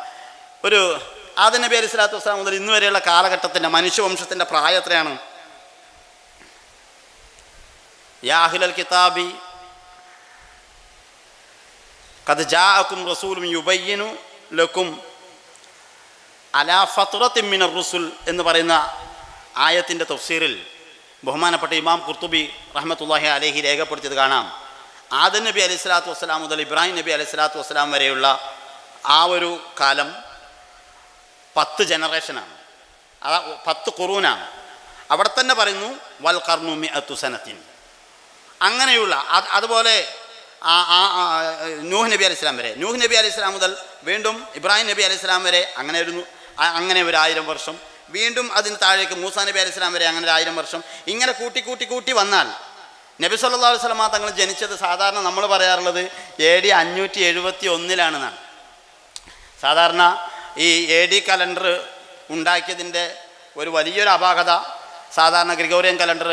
ഒരു ആദൻ നബി അലൈഹി സ്വലാത്തു വസ്സലാം മുതൽ ഇന്ന് വരെയുള്ള കാലഘട്ടത്തിന്റെ മനുഷ്യവംശത്തിന്റെ പ്രായം എത്രയാണ് യാഹിലൽ കിതാബി കത് ജാഅക്കും റസൂലും യുബയ്യനു ലക്കും അലാ ഫത്തുറത്തിൻ മിനർ റുസുൽ എന്ന് പറയുന്ന ആയത്തിന്റെ തഫ്സീറിൽ ബഹുമാനപ്പെട്ട ഇമാം കുർത്തുബി റഹ്മത്തുല്ലാഹി അലഹി രേഖപ്പെടുത്തിയത് കാണാം. ആദൻ നബി അലൈഹി സ്വലാത്തു വസ്സലാം മുതൽ ഇബ്രാഹിം നബി അലൈഹി സ്വലാത്തു വസ്സലാം വരെയുള്ള ആ ഒരു കാലം പത്ത് ജനറേഷനാണ്. അതാ പത്ത് കുറൂനാണ് അവിടെ തന്നെ പറയുന്നു വൽ കർണു മി അത്തുസനത്തിൻ അങ്ങനെയുള്ള അത് അതുപോലെ നൂഹ് നബി അലൈഹി വരെ. നൂഹ് നബി അലൈഹി മുതൽ വീണ്ടും ഇബ്രാഹിം നബി അലൈഹി വരെ അങ്ങനെ ഒരു അങ്ങനെ ഒരു ആയിരം വർഷം. വീണ്ടും അതിന് താഴേക്ക് മൂസാ നബി അലൈഹി വരെ അങ്ങനെ ഒരു ആയിരം വർഷം. ഇങ്ങനെ കൂട്ടി കൂട്ടി കൂട്ടി വന്നാൽ നബി സല്ലാ അലൈഹി വസല്ലമ തങ്ങൾ ജനിച്ചത് സാധാരണ നമ്മൾ പറയാറുള്ളത് എ ഡി അഞ്ഞൂറ്റി എഴുപത്തി ഒന്നിലാണെന്നാണ് സാധാരണ ഈ എ ഡി കലണ്ടർ ഉണ്ടാക്കിയതിന്റെ ഒരു വലിയൊരു അപാകത സാധാരണ ഗ്രിഗോറിയൻ കലണ്ടർ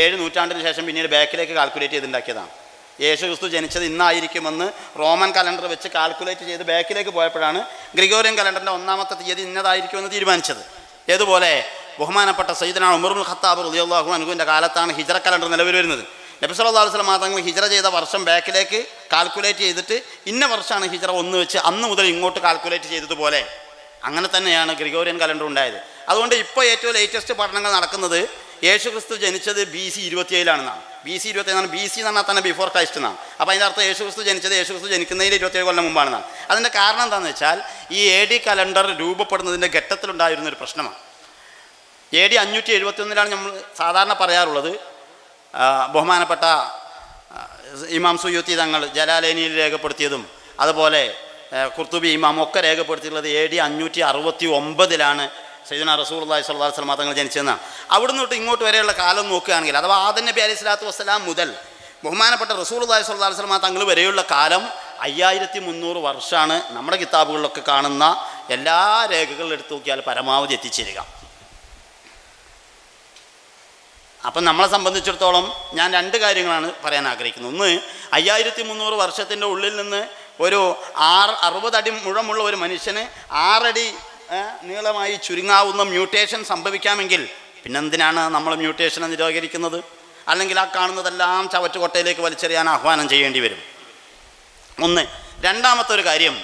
ഏഴ് നൂറ്റാണ്ടിന് ശേഷം പിന്നീട് ബാക്കിലേക്ക് കാൽക്കുലേറ്റ് ചെയ്തുണ്ടാക്കിയതാണ് യേശു ക്രിസ്തു ജനിച്ചത് ഇന്നായിരിക്കുമെന്ന് റോമൻ കലണ്ടർ വെച്ച് കാൽക്കുലേറ്റ് ചെയ്ത് ബാക്കിലേക്ക് പോയപ്പോഴാണ് ഗ്രിഗോറിയൻ കലണ്ടറിന്റെ ഒന്നാമത്തെ തീയതി ഇന്നതായിരിക്കുമെന്ന് തീരുമാനിച്ചത്. ഏതുപോലെ ബഹുമാനപ്പെട്ട സയ്യിദന ഉമറുൽ ഖത്താബ് റളിയല്ലാഹു അനുഗുവിന്റെ കാലത്താണ് ഹിജറ കലണ്ടർ നിലവിൽ വരുന്നത്. നബി സല്ലല്ലാഹു അലൈഹി വസല്ലം തങ്ങൾ ഹിജ്റ ചെയ്ത വർഷം ബാക്കിലേക്ക് കാൽക്കുലേറ്റ് ചെയ്തിട്ട് ഇന്ന വർഷമാണ് ഹിജറ ഒന്ന് വെച്ച് അന്ന് മുതൽ ഇങ്ങോട്ട് കാൽക്കുലേറ്റ് ചെയ്തതുപോലെ. അങ്ങനെ തന്നെയാണ് ഗ്രിഗോറിയൻ കലണ്ടർ ഉണ്ടായത്. അതുകൊണ്ട് ഇപ്പോൾ ഏറ്റവും ലേറ്റസ്റ്റ് പഠനങ്ങൾ നടക്കുന്നത് യേശു ക്രിസ്തു ജനിച്ചത് ബി സി ഇരുപത്തിയേഴിലാണെന്നാണ്. ബി സി ഇരുപത്തിയേഴാണ് ബി സി എന്ന് പറഞ്ഞാൽ തന്നെ ബിഫോർ ക്രൈസ്റ്റ് എന്നാണ്. അപ്പോൾ അതിന്റെ അർത്ഥം യേശു ക്രിസ്തു ജനിച്ചത് യേശു ക്രിസ്തു ജനിക്കുന്നതിന് ഇരുപത്തിയേഴ് കൊല്ലം മുമ്പാണെന്നാണ്. അതിന്റെ കാരണം എന്താണെന്ന് വെച്ചാൽ ഈ എ ഡി കലണ്ടർ രൂപപ്പെടുന്നതിന്റെ ഘട്ടത്തിലുണ്ടായിരുന്ന ഒരു പ്രശ്നമാണ്. എ ഡി അഞ്ഞൂറ്റി എഴുപത്തി ഒന്നിലാണ് നമ്മൾ സാധാരണ പറയാറുള്ളത്. ബഹുമാനപ്പെട്ട ഇമാം സുയൂത്തി തങ്ങൾ ജലാലേനിയിൽ രേഖപ്പെടുത്തിയതും അതുപോലെ കുർത്തുബി ഇമാം ഒക്കെ രേഖപ്പെടുത്തിയിട്ടുള്ളത് എ ഡി അഞ്ഞൂറ്റി അറുപത്തി ഒമ്പതിലാണ് സൈദന റസൂൽ അള്ളഹി സ്വല്ലാ വസ്ലം തങ്ങൾ ജനിച്ചതെന്നാണ് അവിടുന്ന് തൊട്ട് ഇങ്ങോട്ട് വരെയുള്ള കാലം നോക്കുകയാണെങ്കിൽ അഥവാ ആദൻ നബി അലൈഹി സ്വലാത്തു വസ്സലാം മുതൽ ബഹുമാനപ്പെട്ട റസൂൽ അള്ളഹി സ്വല്ലാ വസ്ലമ തങ്ങൾ വരെയുള്ള കാലം അയ്യായിരത്തി മുന്നൂറ് വർഷമാണ് നമ്മുടെ കിതാബുകളിലൊക്കെ കാണുന്ന എല്ലാ രേഖകളും എടുത്തു നോക്കിയാൽ പരമാവധി എത്തിച്ചേരുക. അപ്പം നമ്മളെ സംബന്ധിച്ചിടത്തോളം ഞാൻ രണ്ട് കാര്യങ്ങളാണ് പറയാൻ ആഗ്രഹിക്കുന്നത്. ഒന്ന് അയ്യായിരത്തി മുന്നൂറ് വർഷത്തിന്റെ ഉള്ളിൽ നിന്ന് ഒരു ആറ് അറുപതടി മുഴമുള്ള ഒരു മനുഷ്യന് ആറടി നീളമായി ചുരുങ്ങാവുന്ന മ്യൂട്ടേഷൻ സംഭവിക്കാമെങ്കിൽ പിന്നെന്തിനാണ് നമ്മൾ മ്യൂട്ടേഷനെ നിരാകരിക്കുന്നത്? അല്ലെങ്കിൽ ആ കാണുന്നതെല്ലാം ചവറ്റുകൊട്ടയിലേക്ക് വലിച്ചെറിയാൻ ആഹ്വാനം ചെയ്യേണ്ടി വരും. ഒന്ന് രണ്ടാമത്തെ ഒരു കാര്യം.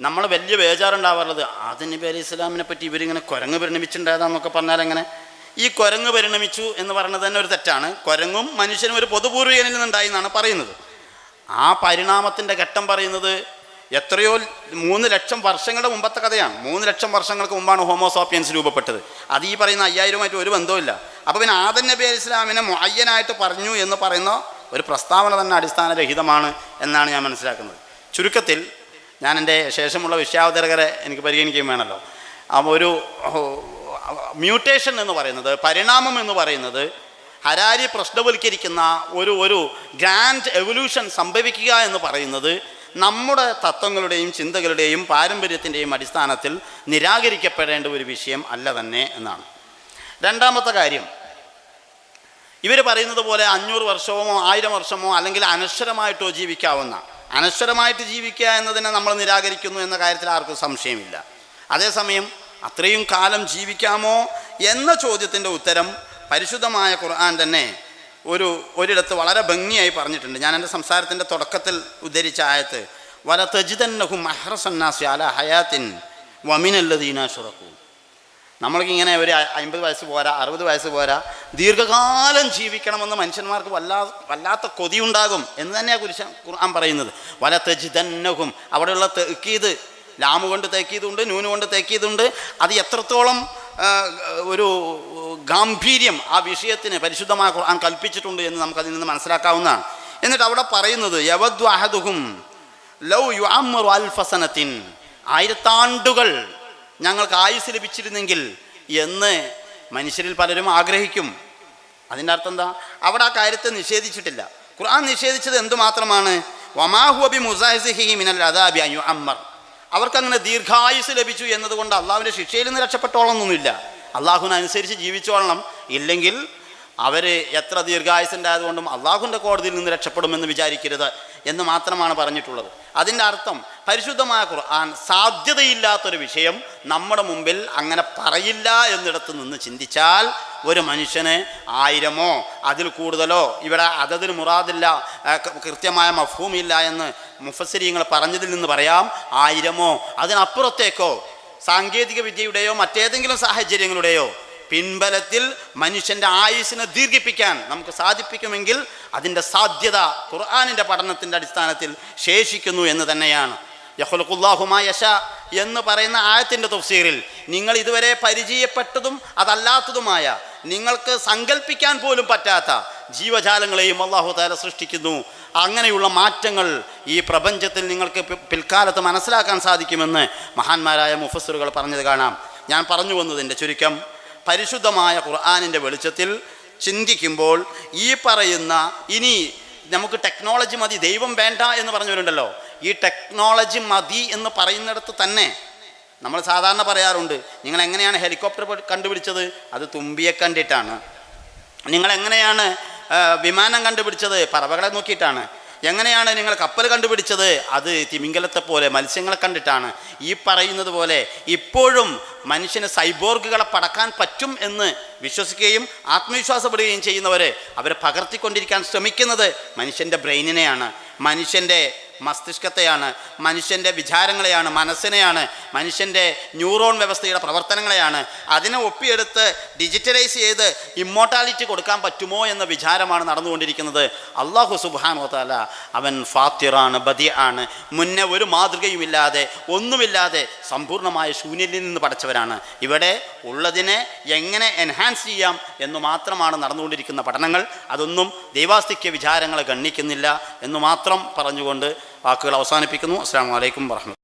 നമ്മൾ വലിയ ബേജാറുണ്ടാവാറുള്ളത് നബി അലൈഹി ഇസ്ലാമിനെ പറ്റി ഇവരിങ്ങനെ കുരങ്ങ് പരിണമിച്ചിട്ടുണ്ടായതാന്നൊക്കെ പറഞ്ഞാൽ എങ്ങനെ? ഈ കുരങ്ങ് പരിണമിച്ചു എന്ന് പറയുന്നത് തന്നെ ഒരു തെറ്റാണ്. കുരങ്ങും മനുഷ്യനും ഒരു പൊതുപൂർവികനിൽ നിന്നുണ്ടായി എന്നാണ് പറയുന്നത്. ആ പരിണാമത്തിന്റെ ഘട്ടം പറയുന്നത് എത്രയോ മൂന്ന് ലക്ഷം വർഷങ്ങളുടെ മുമ്പത്തെ കഥയാണ്. മൂന്ന് ലക്ഷം വർഷങ്ങൾക്ക് മുമ്പാണ് ഹോമോസോപ്പിയൻസ് രൂപപ്പെട്ടത്. അത് ഈ പറയുന്ന അയ്യായിരമായിട്ട് ഒരു ബന്ധവുമില്ല. അപ്പോൾ പിന്നെ ആദൻ നബി അലി ഇസ്ലാമിനെ അയ്യനായിട്ട് പറഞ്ഞു എന്ന് പറയുന്ന ഒരു പ്രസ്താവന തന്നെ അടിസ്ഥാനരഹിതമാണ് എന്നാണ് ഞാൻ മനസ്സിലാക്കുന്നത്. ചുരുക്കത്തിൽ ഞാൻ എന്റെ ശേഷമുള്ള വിഷയാവതരകരെ എനിക്ക് പരിഗണിക്കുകയും വേണമല്ലോ. അപ്പോൾ ഒരു മ്യൂട്ടേഷൻ എന്ന് പറയുന്നത് പരിണാമം എന്ന് പറയുന്നത് ഹരാരി പ്രശ്നവൽക്കരിക്കുന്ന ഒരു ഒരു ഗ്രാൻഡ് എവല്യൂഷൻ സംഭവിക്കുക എന്ന് പറയുന്നത് നമ്മുടെ തത്വങ്ങളുടെയും ചിന്തകളുടെയും പാരമ്പര്യത്തിന്റെയും അടിസ്ഥാനത്തിൽ നിരാകരിക്കപ്പെടേണ്ട ഒരു വിഷയം അല്ല തന്നെ എന്നാണ്. രണ്ടാമത്തെ കാര്യം ഇവർ പറയുന്നത് പോലെ അഞ്ഞൂറ് വർഷമോ ആയിരം വർഷമോ അല്ലെങ്കിൽ അനശ്വരമായിട്ടോ ജീവിക്കാവുന്ന അനശ്വരമായിട്ട് ജീവിക്കുക എന്നതിനെ നമ്മൾ നിരാകരിക്കുന്നു എന്ന കാര്യത്തിൽ ആർക്കും സംശയമില്ല. അതേസമയം അത്രയും കാലം ജീവിക്കാമോ എന്ന ചോദ്യത്തിന്റെ ഉത്തരം പരിശുദ്ധമായ ഖുർആൻ തന്നെ ഒരു ഒരിടത്ത് വളരെ ഭംഗിയായി പറഞ്ഞിട്ടുണ്ട്. ഞാൻ എന്റെ സംസാരത്തിന്റെ തുടക്കത്തിൽ ഉദ്ധരിച്ച ആയത്ത് വല തജിതന്നഹും അഹ്റസന്നാസി അല ഹയാത്തിൻ വമിനല്ലദീന ഷുറക്കൂ നമ്മൾക്കിങ്ങനെ ഒരു അമ്പത് വയസ്സ് പോരാ അറുപത് വയസ്സ് പോരാ ദീർഘകാലം ജീവിക്കണമെന്ന് മനുഷ്യന്മാർക്ക് വല്ലാ വല്ലാത്ത കൊതിയുണ്ടാകും എന്ന് തന്നെയാണ് കുരിശ ഖുർആൻ പറയുന്നത്. വല തജിതന്നഹും അവിടെയുള്ള തെക്കീത് ലാമു കൊണ്ട് തേക്കിയതുണ്ട് നൂന് കൊണ്ട് തേക്കിയതുണ്ട് അത് എത്രത്തോളം ഒരു ഗാംഭീര്യം ആ വിഷയത്തിന് പരിശുദ്ധമായ ഖുർആൻ കൽപ്പിച്ചിട്ടുണ്ട് എന്ന് നമുക്കതിൽ നിന്ന് മനസ്സിലാക്കാവുന്നതാണ്. എന്നിട്ട് അവിടെ പറയുന്നത് യവദ് അഹദുഹും ലൗ യു അൽഫസനത്തിൻ ആയിരത്താണ്ടുകൾ ഞങ്ങൾക്ക് ആയുസ് ലഭിച്ചിരുന്നെങ്കിൽ എന്ന് മനുഷ്യരിൽ പലരും ആഗ്രഹിക്കും. അതിന്റെ അർത്ഥം എന്താ? അവിടെ ആ കാര്യത്തെ നിഷേധിച്ചിട്ടില്ല. ഖുർആൻ നിഷേധിച്ചത് എന്തുമാത്രമാണ്? വമാഹുബി മുസാഹിഹി മിനൽ അദാബി അയ്യു അമ്മർ അവർക്കങ്ങനെ ദീർഘായുസ് ലഭിച്ചു എന്നതുകൊണ്ട് അള്ളാവിന്റെ ശിക്ഷയിൽ നിന്ന് രക്ഷപ്പെട്ടോളണമെന്നൊന്നുമില്ല അള്ളാഹുവിനനുസരിച്ച് ജീവിച്ചോളണം. ഇല്ലെങ്കിൽ അവർ എത്ര ദീർഘായുസുണ്ടായതുകൊണ്ടും അള്ളാഹുവിന്റെ കോടതിയിൽ നിന്ന് രക്ഷപ്പെടുമെന്ന് വിചാരിക്കരുത് എന്ന് മാത്രമാണ് പറഞ്ഞിട്ടുള്ളത്. അതിന്റെ അർത്ഥം പരിശുദ്ധമായ ഖുർആൻ സാധ്യതയില്ലാത്തൊരു വിഷയം നമ്മുടെ മുമ്പിൽ അങ്ങനെ പറയില്ല എന്നിടത്ത് നിന്ന് ചിന്തിച്ചാൽ ഒരു മനുഷ്യന് ആയിരമോ അതിൽ കൂടുതലോ ഇവിടെ അതതിന് ക- കൃത്യമായ മഫൂമില്ല എന്ന് മുഫസരിങ്ങൾ പറഞ്ഞതിൽ നിന്ന് പറയാം ആയിരമോ അതിനപ്പുറത്തേക്കോ സാങ്കേതിക വിദ്യയുടെയോ മറ്റേതെങ്കിലും സാഹചര്യങ്ങളുടെയോ പിൻബലത്തിൽ മനുഷ്യന്റെ ആയുസ്സിനെ ദീർഘിപ്പിക്കാൻ നമുക്ക് സാധിപ്പിക്കുമെങ്കിൽ അതിന്റെ സാധ്യത ഖുർആാനിന്റെ പഠനത്തിന്റെ അടിസ്ഥാനത്തിൽ ശേഷിക്കുന്നു എന്ന് തന്നെയാണ്. യഹുലുഖുല്ലാഹുമാ യശ എന്ന് പറയുന്ന ആയത്തിന്റെ തഫ്സീറിൽ നിങ്ങൾ ഇതുവരെ പരിചയപ്പെട്ടതും അതല്ലാത്തതുമായ നിങ്ങൾക്ക് സങ്കല്പിക്കാൻ പോലും പറ്റാത്ത ജീവജാലങ്ങളെയും അള്ളാഹു താല സൃഷ്ടിക്കുന്നു. അങ്ങനെയുള്ള മാറ്റങ്ങൾ ഈ പ്രപഞ്ചത്തിൽ നിങ്ങൾക്ക് പിൽക്കാലത്ത് മനസ്സിലാക്കാൻ സാധിക്കുമെന്ന് മഹാന്മാരായ മുഫസറുകൾ പറഞ്ഞത് കാണാം. ഞാൻ പറഞ്ഞു വന്നതിന്റെ ചുരുക്കം. പരിശുദ്ധമായ ഖുർആാനിന്റെ വെളിച്ചത്തിൽ ചിന്തിക്കുമ്പോൾ ഈ പറയുന്ന ഇനി നമുക്ക് ടെക്നോളജി മതി ദൈവം വേണ്ട എന്ന് പറഞ്ഞവരുണ്ടല്ലോ. ഈ ടെക്നോളജി മതി എന്ന് പറയുന്നിടത്ത് തന്നെ നമ്മൾ സാധാരണ പറയാറുണ്ട് നിങ്ങൾ എങ്ങനെയാണ് ഹെലികോപ്റ്റർ കണ്ടുപിടിച്ചത്? അത് തുമ്പിയെ കണ്ടിട്ടാണ്. നിങ്ങൾ എങ്ങനെയാണ് വിമാനം കണ്ടുപിടിച്ചത് പറവകളെ നോക്കിയിട്ടാണ്. എങ്ങനെയാണ് നിങ്ങൾ കപ്പൽ കണ്ടുപിടിച്ചത്? അത് തിമിംഗലത്തെ പോലെ മത്സ്യങ്ങളെ കണ്ടിട്ടാണ്. ഈ പറയുന്നത് പോലെ ഇപ്പോഴും മനുഷ്യന് സൈബോർഗുകളെ പടക്കാൻ പറ്റും എന്ന് വിശ്വസിക്കുകയും ആത്മവിശ്വാസപ്പെടുകയും ചെയ്യുന്നവർ അവരെ പകർത്തിക്കൊണ്ടിരിക്കാൻ ശ്രമിക്കുന്നത് മനുഷ്യന്റെ ബ്രെയിനിനെയാണ്. മനുഷ്യന്റെ മസ്തിഷ്കത്തെയാണ് മനുഷ്യന്റെ വിചാരങ്ങളെയാണ് മനസ്സിനെയാണ് മനുഷ്യന്റെ ന്യൂറോൺ വ്യവസ്ഥയുടെ പ്രവർത്തനങ്ങളെയാണ്. അതിനെ ഒപ്പിയെടുത്ത് ഡിജിറ്റലൈസ് ചെയ്ത് ഇമ്മോർട്ടാലിറ്റി കൊടുക്കാൻ പറ്റുമോ എന്ന വിചാരമാണ് നടന്നുകൊണ്ടിരിക്കുന്നത്. അള്ളാഹു സുബാനോത്താല താല അവൻ ഫാത്തിറാണ് ബദി ആണ് മുന്നേ ഒരു മാതൃകയുമില്ലാതെ ഒന്നുമില്ലാതെ സമ്പൂർണമായ ശൂന്യത്തിൽ നിന്ന് പഠിച്ചവരാണ്. ഇവിടെ ഉള്ളതിനെ എങ്ങനെ എൻഹാൻസ് ചെയ്യാം എന്ന് മാത്രമാണ് നടന്നുകൊണ്ടിരിക്കുന്ന പഠനങ്ങൾ അതൊന്നും ദൈവാസ്തിക്യ വിചാരങ്ങളെ ഗണ്ണിക്കുന്നില്ല എന്ന് മാത്രം പറഞ്ഞുകൊണ്ട് വാക്കുകൾ അവസാനിപ്പിക്കുന്നു. അസ്സാം വലൈക്കും വർഹമത്ത്